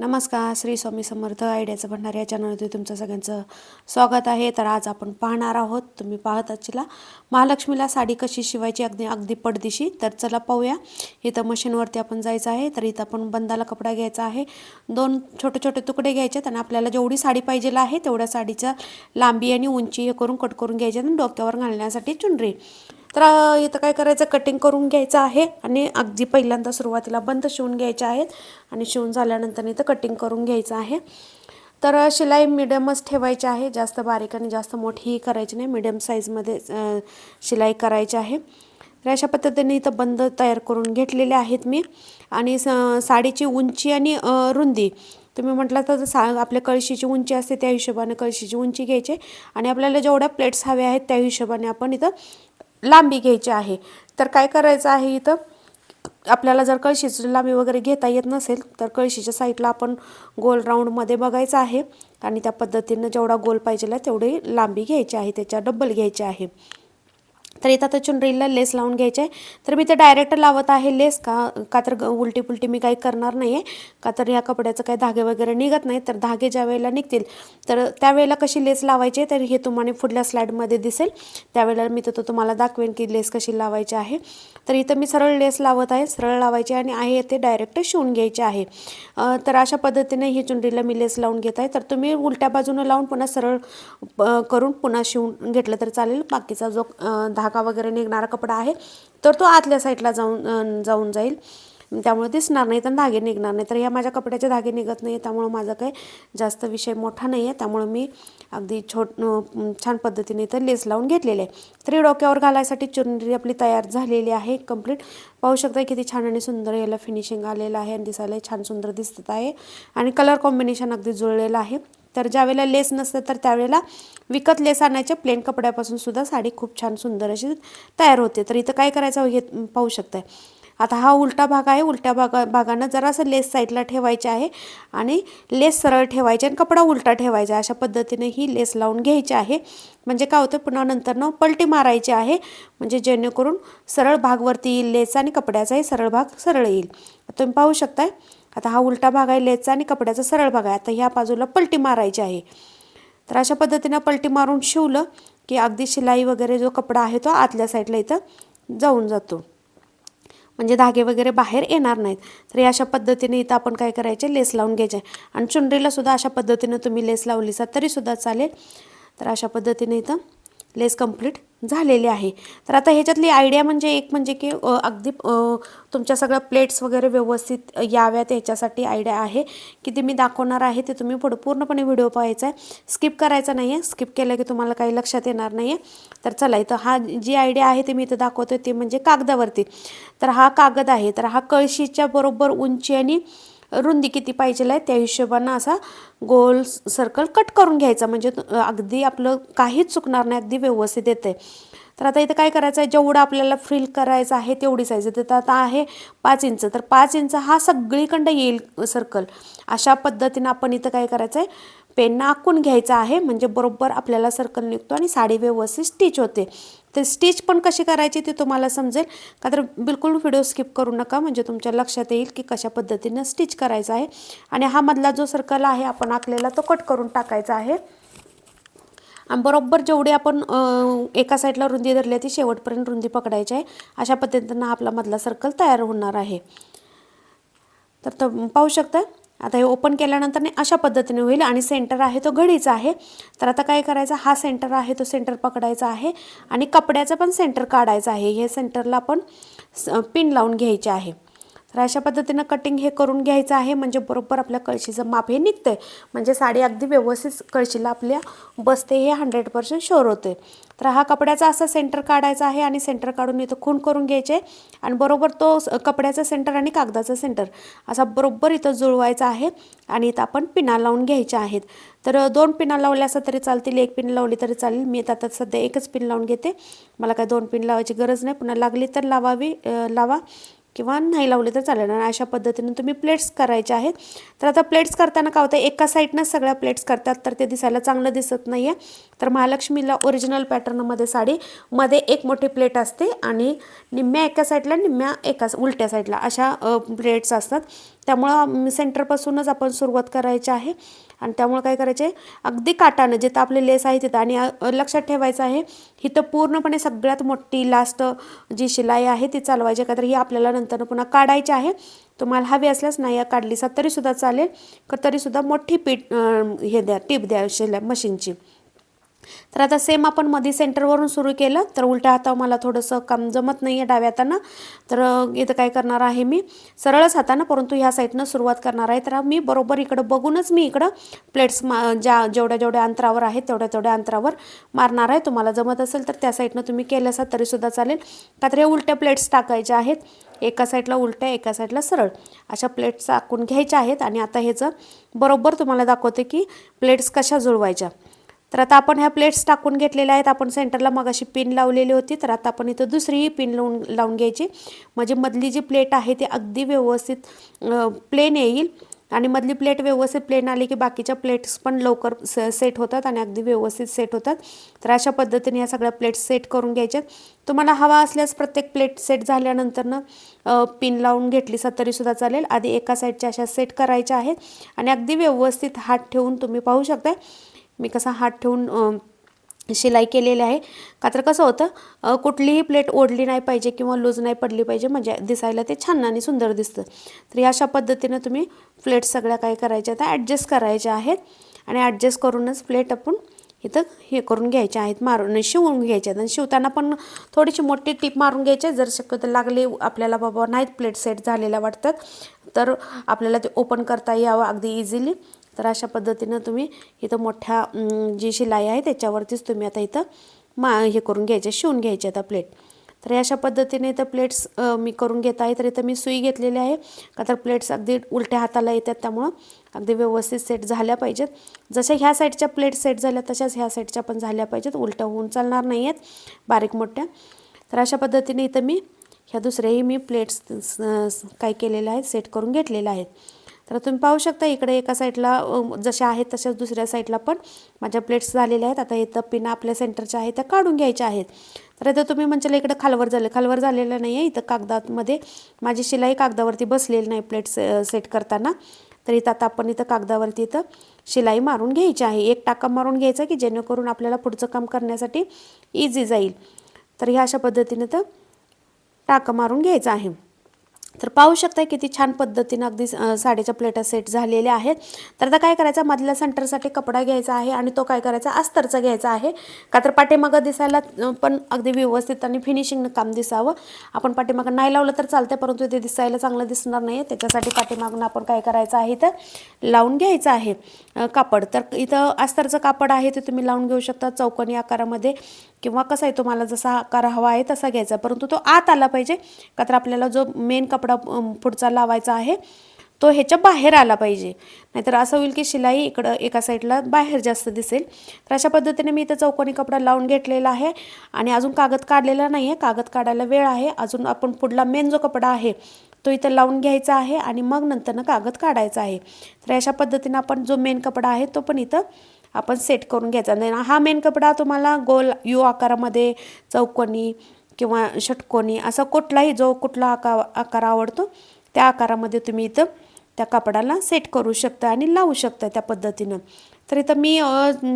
नमस्कार श्री स्वामी समर्थ आयडियाचं भंडार या चॅनलमध्ये तुमचं सगळ्यांचं स्वागत आहे. तर आज आपण पाहणार आहोत तुम्ही पाहत असला महालक्ष्मीला साडी कशी शिवायची अगदी अगदी पडदिशी. तर चला पाहूया. इथं मशीनवरती आपण जायचं आहे. तर इथं आपण बंदाला कपडा घ्यायचा आहे. दोन छोटे छोटे तुकडे घ्यायचे आणि आपल्याला जेवढी साडी पाहिजे आहे तेवढ्या साडीचा लांबी आणि उंची हे करून कट करून घ्यायचे आणि डोक्यावर घालण्यासाठी चुनरी. तर इथं काय करायचं? कटिंग करून घ्यायचं आहे आणि अगदी पहिल्यांदा सुरुवातीला बंद शिवून घ्यायचे आहेत आणि शिवून झाल्यानंतर इथं कटिंग करून घ्यायचं आहे. तर शिलाई मिडियमच ठेवायची आहे. जास्त बारीक आणि जास्त मोठीही करायची नाही. मिडियम साईजमध्ये शिलाई करायची आहे. तर अशा पद्धतीने इथं बंद तयार करून घेतलेले आहेत मी. आणि स साडीची उंची आणि रुंदी. तुम्ही म्हटलं तर सा आपल्या कळशीची उंची असते त्या हिशोबाने कळशीची उंची घ्यायची. आणि आपल्याला जेवढ्या प्लेट्स हव्या आहेत त्या हिशोबाने आपण इथं लांबी घ्यायची आहे. तर काय करायचं आहे इथं? आपल्याला जर कळशीची लांबी वगैरे घेता येत नसेल तर कळशीच्या साईडला आपण गोल राऊंडमध्ये बघायचं आहे. आणि त्या पद्धतीनं जेवढा गोल पाहिजे तेवढी लांबी घ्यायची आहे त्याच्या डब्बल घ्यायची आहे. तर इथं आता चुनरीला लेस लावून घ्यायचे. आहे तर मी ते डायरेक्ट लावत आहे लेस का का तर ग- उलटी पुलटी मी काही करणार नाही आहे का तर ह्या कपड्याचं काही धागे वगैरे निघत नाही तर धागे ज्या वेळेला निघतील तर त्यावेळेला कशी लेस लावायची आहे तर हे तुम्हाला पुढल्या स्लाईडमध्ये दिसेल. त्यावेळेला मी तर तो तुम्हाला दाखवेन की लेस कशी लावायची आहे. तर इथं मी सरळ लेस लावत आहे सरळ लावायची आणि आहे ते डायरेक्ट शिवून घ्यायचे आहे. तर अशा पद्धतीने ही चुनरीला मी लेस लावून घेत आहे. तर तुम्ही उलट्या बाजूनं लावून पुन्हा सरळ करून पुन्हा शिवून घेतलं तर चालेल. बाकीचा जो धागा वगैरे निघणारा कपडा आहे तर तो आतल्या साईडला जाऊन जाऊन जाईल. त्यामुळे दिसणार नाही तर धागे निघणार नाही. तर या माझ्या कपड्याचे धागे निघत नाही त्यामुळं माझा काही जास्त विषय मोठा नाही आहे त्यामुळं मी अगदी छोट छान पद्धतीने इथं लेस लावून घेतलेले आहे. तरी डोक्यावर घालायसाठी चुनरी आपली तयार झालेली आहे कंप्लीट. पाहू शकता किती छान आणि सुंदर याला फिनिशिंग आलेलं आहे आणि दिसायला छान सुंदर दिसत आहे. आणि कलर कॉम्बिनेशन अगदी जुळलेलं आहे. तर ज्यावेळेला लेस नसतं तर त्यावेळेला विकत लेस आणायच्या प्लेन कपड्यापासून सुद्धा साडी खूप छान सुंदर अशी तयार होते. तर इथं काय करायचं हे पाहू शकताय. आता हा उलटा भाग आहे. उलट्या भागा भागानं जरासं लेस साईडला ठेवायचे आहे आणि लेस सरळ ठेवायचे आणि कपडा उलटा ठेवायचा अशा पद्धतीने ही लेस लावून घ्यायची आहे. म्हणजे काय होतं? पुन्हा नंतर न पलटी मारायची आहे. म्हणजे जेणेकरून सरळ भागवरती येईल लेस आणि कपड्याचाही सरळ भाग सरळ येईल. तुम्ही पाहू शकताय. आता हा उलटा भाग आहे लेसचा आणि कपड्याचा सरळ भाग आहे. आता ह्या बाजूला पलटी मारायची आहे. तर अशा पद्धतीनं पलटी मारून शिवलं की अगदी शिलाई वगैरे जो कपडा आहे तो आतल्या साईडला इथं जाऊन जातो. म्हणजे धागे वगैरे बाहेर येणार नाहीत. तर अशा पद्धतीने इथं आपण काय करायचे? लेस लावून घ्यायचे. आणि चुनरीला सुद्धा अशा पद्धतीनं तुम्ही लेस लावलीसा तरी सुद्धा चालेल. तर अशा पद्धतीने इथं लेस कंप्लीट झालेली आहे. तर आता ह्याच्यातली आयडिया म्हणजे एक म्हणजे की अगदी तुमच्या सगळ्या प्लेट्स वगैरे व्यवस्थित याव्यात ह्याच्यासाठी आयडिया आहे. की ते मी दाखवणार आहे ते तुम्ही पुढं पूर्णपणे व्हिडिओ पाहायचा आहे. स्किप करायचा नाही आहे स्किप केलं की तुम्हाला काही लक्षात येणार नाही आहे तर चला इथं हा जी आयडिया आहे ते मी इथं दाखवतो ते म्हणजे कागदावरती. तर हा कागद आहे. तर हा कळशीच्या बरोबर उंची आणि रुंदी किती पाहिजे आहे त्या हिशोबानं असा गोल सर्कल कट करून घ्यायचा. म्हणजे अगदी आपलं काहीच चुकणार नाही अगदी व्यवस्थित येते तर आता इथं काय करायचं आहे जेवढं आपल्याला फ्रिल करायचं आहे तेवढी साईज तिथं आता आहे पाच इंच तर पाच इंच हा सगळीकडं येईल सर्कल अशा पद्धतीनं आपण इथं काय करायचं आहे पेन आखून घ्यायचा आहे. म्हणजे बरोबर आपल्याला सर्कल निघतो आणि साडी व्यवस्थित स्टिच होते. ते स्टिच पण कशी करायची ते तुम्हाला समजेल. का तर बिलकुल व्हिडिओ स्किप करू नका म्हणजे तुमच्या लक्षात येईल की कशा पद्धतीनं स्टिच करायचं आहे. आणि हा मधला जो सर्कल आहे आपण आखलेला तो कट करून टाकायचा आहे. आणि बरोबर जेवढी आपण एका साईडला रुंदी धरली आहे ती शेवटपर्यंत रुंदी पकडायची आहे. अशा पद्धतीनं आपला मधला सर्कल तयार होणार आहे. तर पाहू शकता? आता हे ओपन केल्यानंतर नाही अशा पद्धतीने होईल आणि सेंटर आहे तो घडीचा आहे. तर आता काय करायचं? हा सेंटर आहे तो सेंटर पकडायचा आहे आणि कपड्याचं पण सेंटर काढायचं आहे. हे सेंटरला आपण पिन लावून घ्यायचे आहे. तर अशा पद्धतीनं कटिंग हे करून घ्यायचं आहे. म्हणजे बरोबर आपल्या कळशीचं माप हे निघतंय. म्हणजे साडी अगदी व्यवस्थित कळशीला आपल्या बसते हे हंड्रेड पर्सेंट शोर होते तर हा कपड्याचा असा सेंटर काढायचा आहे आणि सेंटर काढून इथं खून करून घ्यायचे. आणि बरोबर तो स- कपड्याचा सेंटर आणि कागदाचा सेंटर असा बरोबर इथं जुळवायचा आहे. आणि इथं आपण पिना लावून घ्यायच्या आहेत. तर दोन पिना लावल्या असं तरी चालतील. एक पिन लावली तरी चालेल. मी आता सध्या एकच पिन लावून घेते. मला काय दोन पिन लावायची गरज नाही. पुन्हा लागली तर लावावी लावा. किंवा नाही लावले तर चालेल. आणि अशा पद्धतीने तुम्ही प्लेट्स करायचे आहेत. तर आता प्लेट्स करताना काय होतं? एका साईडनं सगळ्या प्लेट्स करतात. तर ते दिसायला चांगलं दिसत नाही आहे तर महालक्ष्मीला ओरिजिनल पॅटर्नमध्ये साडी मध्ये एक मोठी प्लेट असते आणि निम्म्या एका साईडला निम्म्या एका उलट्या साईडला अशा प्लेट्स असतात. त्यामुळं सेंटरपासूनच आपण सुरुवात करायची आहे. आणि त्यामुळं काय करायचे अगदी काटानं जिथं आपले लेस आहे तिथं. आणि लक्षात ठेवायचं आहे इथं पूर्णपणे सगळ्यात मोठी लास्ट जी शिलाई आहे ती चालवायची. का तर ही आपल्याला नंतर पुन्हा काढायची आहे. तुम्हाला हवी असल्यास नाही काढली तरीसुद्धा चालेल. का तरीसुद्धा मोठी पीठ हे द्या टीप द्या शिलाई मशीनची. तर आता सेम आपण मध्ये सेंटरवरून सुरू केलं. तर उलट्या हातावर मला थोडंसं काम जमत नाही आहे डाव्या हातानं. तर इथं काय करणार आहे मी? सरळच हातानं परंतु ह्या साईडनं सुरुवात करणार आहे. तर मी बरोबर इकडं बघूनच मी इकडं प्लेट्स मा ज्या जेवढ्या जेवढ्या अंतरावर आहेत तेवढ्या तेवढ्या अंतरावर मारणार आहे. तुम्हाला जमत असेल तर त्या साईडनं तुम्ही केलं असाल तरीसुद्धा चालेल. का तर हे उलट्या प्लेट्स टाकायच्या आहेत. एका साईडला उलट्या एका साईडला सरळ. अशा प्लेट्स टाकून घ्यायच्या आहेत. आणि आता ह्याचं बरोबर तुम्हाला दाखवते की प्लेट्स कशा जुळवायच्या. तर आता आपण ह्या प्लेट्स टाकून घेतलेल्या आहेत. आपण सेंटरला मगाशी पिन लावलेली होती. तर आता आपण इथं दुसरीही पिन लावून लावून घ्यायची. म्हणजे मधली जी प्लेट आहे ती अगदी व्यवस्थित प्लेन येईल. आणि मधली प्लेट व्यवस्थित प्लेन आली की बाकीच्या प्लेट्स पण लवकर स सेट होतात आणि अगदी व्यवस्थित सेट होतात. तर अशा पद्धतीने या सगळ्या प्लेट्स सेट करून घ्यायच्यात. तुम्हाला हवा असल्यास प्रत्येक प्लेट सेट झाल्यानंतरनं पिन लावून घेतली तरीसुद्धा चालेल. आधी एका साईडच्या अशा सेट करायच्या आहेत. आणि अगदी व्यवस्थित हात ठेवून तुम्ही पाहू शकता मी कसा हात ठेवून शिलाई केलेली आहे. का तर कसं होतं कुठलीही प्लेट ओढली नाही पाहिजे किंवा लूज नाही पडली पाहिजे म्हणजे दिसायला ते छान आणि सुंदर दिसतं. तर या अशा पद्धतीनं तुम्ही प्लेट सगळ्या काय करायच्या त्या ॲडजस्ट करायच्या आहेत. आणि ॲडजस्ट करूनच प्लेट आपण इथं हे करून घ्यायचे आहेत मारून शिवून घ्यायच्या आहेत. आणि शिवताना पण थोडीशी मोठी टीप मारून घ्यायची जर शक्यतो लागले आपल्याला बाबा नाहीत प्लेट सेट झालेल्या वाटतात तर आपल्याला ते ओपन करता यावं अगदी इझिली तर अशा पद्धतीनं तुम्ही इथं मोठ्या जी शिलाई आहे त्याच्यावरतीच तुम्ही आता इथं मा हे करून घ्यायचे शिवून घ्यायचे आता प्लेट तर अशा पद्धतीने इथं प्लेट्स मी करून घेत आहे. तर इथं मी सुई घेतलेली आहे. का तर प्लेट्स अगदी उलट्या हाताला येतात त्यामुळं अगदी व्यवस्थित सेट झाल्या पाहिजेत. जशा ह्या साईडच्या प्लेट सेट झाल्या तशाच ह्या साईडच्या पण झाल्या पाहिजेत. उलट्या होऊन चालणार नाही आहेत बारीक मोठ्या. तर अशा पद्धतीने इथं मी ह्या दुसऱ्याही मी प्लेट्स काय केलेल्या आहेत सेट करून घेतलेल्या आहेत तर तुम्ही पाहू शकता इकडे एका साईडला जशा आहेत तशाच दुसऱ्या साईडला पण माझ्या प्लेट्स झालेल्या आहेत. आता इथं पिना आपल्या सेंटरच्या आहेत त्या काढून घ्यायच्या आहेत. तर इथं तुम्ही म्हणजे इकडे खालवर झालं खालवर झालेलं नाही आहे इथं कागदामध्ये माझी शिलाई कागदावरती बसलेली नाही प्लेट्स सेट करताना. तर इथं आता आपण इथं कागदावरती इथं शिलाई मारून घ्यायची आहे. एक टाका मारून घ्यायचा की जेणेकरून आपल्याला पुढचं काम करण्यासाठी इझी जाईल. तर ह्या अशा पद्धतीने तर टाका मारून घ्यायचं आहे. तर पाहू शकता किती छान पद्धतीनं अगदी साडीच्या प्लेटा सेट झालेल्या आहेत. तर आता काय करायचं मधल्या सेंटरसाठी कपडा घ्यायचा आहे आणि तो काय करायचा अस्तरचा घ्यायचा आहे. का तर पाठीमागं दिसायला पण अगदी व्यवस्थित आणि फिनिशिंगनं काम दिसावं. आपण पाठीमागं नाही लावलं तर चालतंय परंतु ते दिसायला चांगलं दिसणार नाही त्याच्यासाठी पाठीमागून आपण काय करायचं आहे तर लावून घ्यायचं आहे कापड. तर इथं अस्तरचं कापड आहे ते तुम्ही लावून घेऊ शकता चौकोनी आकारामध्ये. किंवा कसा आहे तुम्हाला जसा आकार हवा आहे तसा घ्यायचा. परंतु तो आत आला पाहिजे का तर आपल्याला जो मेन कपडा पुढचा लावायचा आहे तो ह्याच्या बाहेर आला पाहिजे. नाहीतर असं होईल की शिलाई इकडं एका साईडला बाहेर जास्त दिसेल. तर अशा पद्धतीने मी इथं चौकोनी कपडा लावून घेतलेला आहे आणि अजून कागद काढलेला नाही आहे कागद काढायला वेळ आहे. अजून आपण पुढला मेन जो कपडा आहे तो इथं लावून घ्यायचा आहे आणि मग नंतरनं कागद काढायचा आहे. तर अशा पद्धतीनं आपण जो मेन कपडा आहे तो पण इथं आपण सेट करून घ्यायचा. नाही हा मेन कपडा तुम्हाला गोल यू आकारामध्ये चौकोनी किंवा षटकोनी असा कुठलाही जो कुठला आकार आकार आवडतो त्या आकारामध्ये तुम्ही इथं त्या कापडाला सेट करू शकता आणि लावू शकता त्या पद्धतीनं. तर इथं मी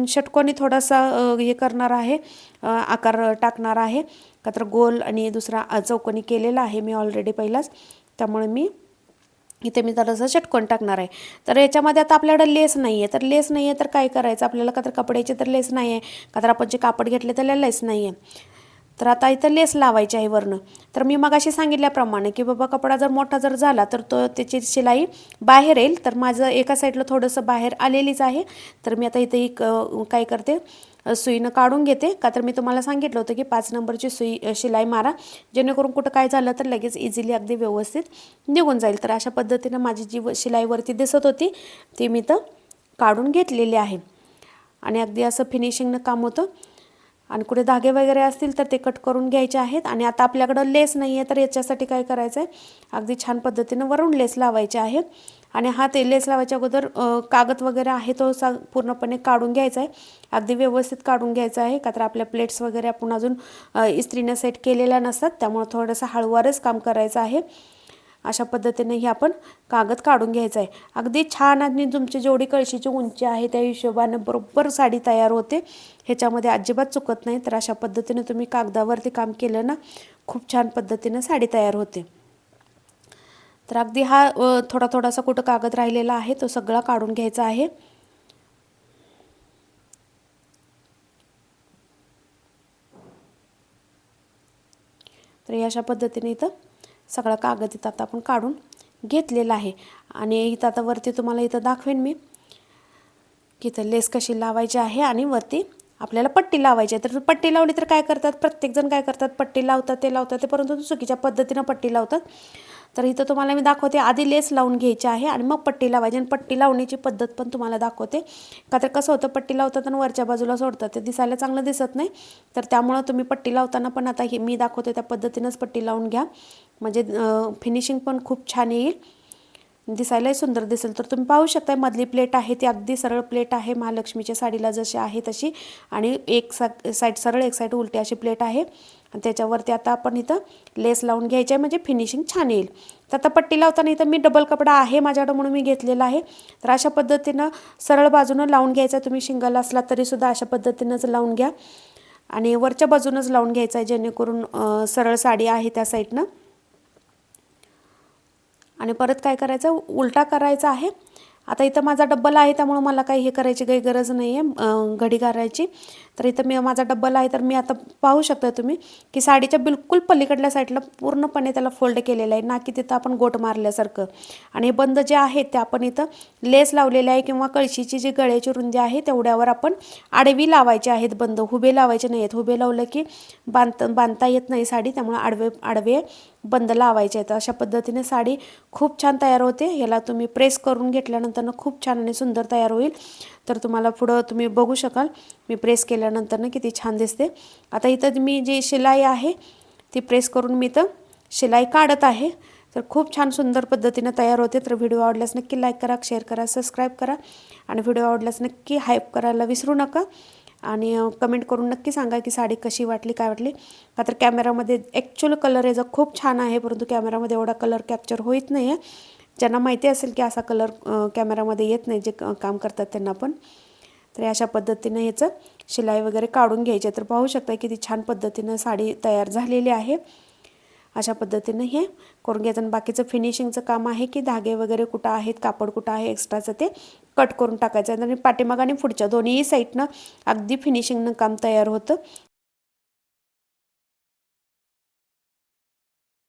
षटकोनी थोडासा हे करणार आहे आकार टाकणार आहे. का तर गोल आणि दुसरा चौकोनी केलेला आहे मी ऑलरेडी पहिलाच. त्यामुळे मी इथे मी जरासं चटकून टाकणार आहे. तर याच्यामध्ये आता आपल्याकडे लेस नाही आहे तर लेस नाही आहे तर काय करायचं? आपल्याला का तर कपड्याची तर लेस नाही आहे का तर आपण जे कापड घेतले त्याला लेस नाही आहे तर आता इथं लेस लावायची आहे वरनं. तर मी मगाशी सांगितल्याप्रमाणे की बाबा कपडा जर मोठा जर झाला तर तो त्याची शिलाई बाहेर येईल. तर माझं एका साईडला थोडंसं बाहेर आलेलीच आहे. तर मी आता इथे एक काय करते सुईनं काढून घेते. का तर मी तुम्हाला सांगितलं होतं की पाच नंबरची सुई शिलाई मारा. जेणेकरून कुठं काय झालं तर लगेच इझिली अगदी व्यवस्थित निघून जाईल. तर अशा पद्धतीनं माझी जी व- शिलाईवरती दिसत होती ती मी तर काढून घेतलेली आहे. आणि अगदी असं फिनिशिंगनं काम होतं. आणि कुठे धागे वगैरे असतील तर ते कट करून घ्यायचे आहेत. आणि आता आपल्याकडं लेस नाही आहे तर याच्यासाठी काय करायचं आहे अगदी छान पद्धतीनं वरून लेस लावायचे आहे आणि हा ते लेस लावायच्या अगोदर कागद वगैरे आहे तो सा पूर्णपणे काढून घ्यायचा आहे. अगदी व्यवस्थित काढून घ्यायचा आहे का तर आपल्या प्लेट्स वगैरे आपण अजून इस्त्रीनं सेट केलेल्या नसतात. त्यामुळे थोडंसं हळूवारच काम करायचं आहे. अशा पद्धतीने ही आपण कागद काढून घ्यायचा आहे. अगदी छान आणि तुमची जेवढी कळशीची उंची आहे त्या हिशोबाने बरोबर साडी तयार होते. ह्याच्यामध्ये अजिबात चुकत नाही. तर अशा पद्धतीने तुम्ही कागदावरती काम केलं ना खूप छान पद्धतीनं साडी तयार होते. तर अगदी हा थोडा थोडासा कुठं कागद राहिलेला आहे तो सगळा काढून घ्यायचा आहे. तर अशा पद्धतीने इथं सगळा कागद इथं आता आपण काढून घेतलेला आहे. आणि इथं आता वरती तुम्हाला इथं दाखवेन मी की इथं लेस कशी लावायची आहे आणि वरती आपल्याला पट्टी लावायची आहे. तर पट्टी लावली तर काय करतात? प्रत्येकजण काय करतात? पट्टी लावतात ते लावतात ते परंतु चुकीच्या पद्धतीनं पट्टी लावतात. तर इथं तुम्हाला मी दाखवते आधी लेस लावून घ्यायची आहे आणि मग पट्टी लावायची. आणि पट्टी लावण्याची पद्धत पण तुम्हाला दाखवते. का तर कसं होतं पट्टी लावतात आणि वरच्या बाजूला सोडतात. ते दिसायला चांगलं दिसत नाही. तर त्यामुळं तुम्ही पट्टी लावताना पण आता हे मी दाखवते त्या पद्धतीनंच पट्टी लावून घ्या. म्हणजे फिनिशिंग पण खूप छान येईल. दिसायलाही सुंदर दिसेल. तर तुम्ही पाहू शकता मधली प्लेट आहे ती अगदी सरळ प्लेट आहे. महालक्ष्मीच्या साडीला जशी आहे तशी. आणि एक सा साईड सरळ एक साईड उलटी अशी प्लेट आहे. आणि त्याच्यावरती आता आपण इथं लेस लावून घ्यायची आहे. म्हणजे फिनिशिंग छान येईल. तर आता पट्टी लावताना इथं मी डबल कपडा आहे माझ्याकडं म्हणून मी घेतलेला आहे. तर अशा पद्धतीनं सरळ बाजूनं लावून घ्यायचा तुम्ही शिंगल असला तरीसुद्धा अशा पद्धतीनंच लावून घ्या. आणि वरच्या बाजूनंच लावून घ्यायचा आहे. जेणेकरून सरळ साडी आहे त्या साईडनं आणि परत काय करायचं? उलटा करायचा आहे. आता इथं माझा डब्बल आहे त्यामुळं मला काही हे करायची काही गरज नाही आहे घडी करायची तर इथं मी माझा डब्बल आहे तर मी आता पाहू शकता तुम्ही की साडीच्या बिलकुल पलीकडल्या साईडला पूर्णपणे त्याला फोल्ड केलेलं आहे. ना की तिथं आपण गोट मारल्यासारखं. आणि हे बंद जे आहेत ते आपण इथं लेस लावलेले आहे किंवा कळशीची जी गळ्याची रुंदी आहे तेवढ्यावर आपण आडवी लावायचे आहेत बंद. हुबे लावायचे नाही आहेत हुबे लावलं की बांध बांधता येत नाही साडी त्यामुळे आडवे आडवे बंद लावायचे आहेत. अशा पद्धतीने साडी खूप छान तयार होते. ह्याला तुम्ही प्रेस करून घेतल्यानंतर खूप छान आणि सुंदर तयार होईल. तर तुम्हाला पुढं तुम्ही बघू शकाल. मी प्रेस केल्यानंतर ना किती छान दिसते. आता इथं मी जी शिलाई आहे ती प्रेस करून मी इथं शिलाई काढत आहे. तर खूप छान सुंदर पद्धतीनं तयार होते. तर व्हिडिओ आवडल्यास नक्की लाईक करा शेअर करा सबस्क्राईब करा. आणि व्हिडिओ आवडल्यास नक्की हाईप करायला विसरू नका. आणि कमेंट करून नक्की सांगा की साडी कशी वाटली काय वाटली. का तर कॅमेरामध्ये ॲक्च्युअल कलर याचा खूप छान आहे परंतु कॅमेरामध्ये एवढा कलर कॅप्चर होत नाही आहे ज्यांना माहिती असेल की असा कलर कॅमेरामध्ये येत नाही जे क- काम करतात त्यांना पण तर अशा पद्धतीनं ह्याचं शिलाई वगैरे काढून घ्यायचे तर पाहू शकता किती छान पद्धतीनं साडी तयार झालेली आहे. अशा पद्धतीनं हे करून घ्यायचं. आणि बाकीचं फिनिशिंगचं काम आहे की धागे वगैरे कुठं आहेत कापड कुठं आहे एक्स्ट्राचं ते कट करून टाकायचं आणि पाठीमाग आणि पुढच्या दोन्ही साईडनं अगदी फिनिशिंगनं काम तयार होतं.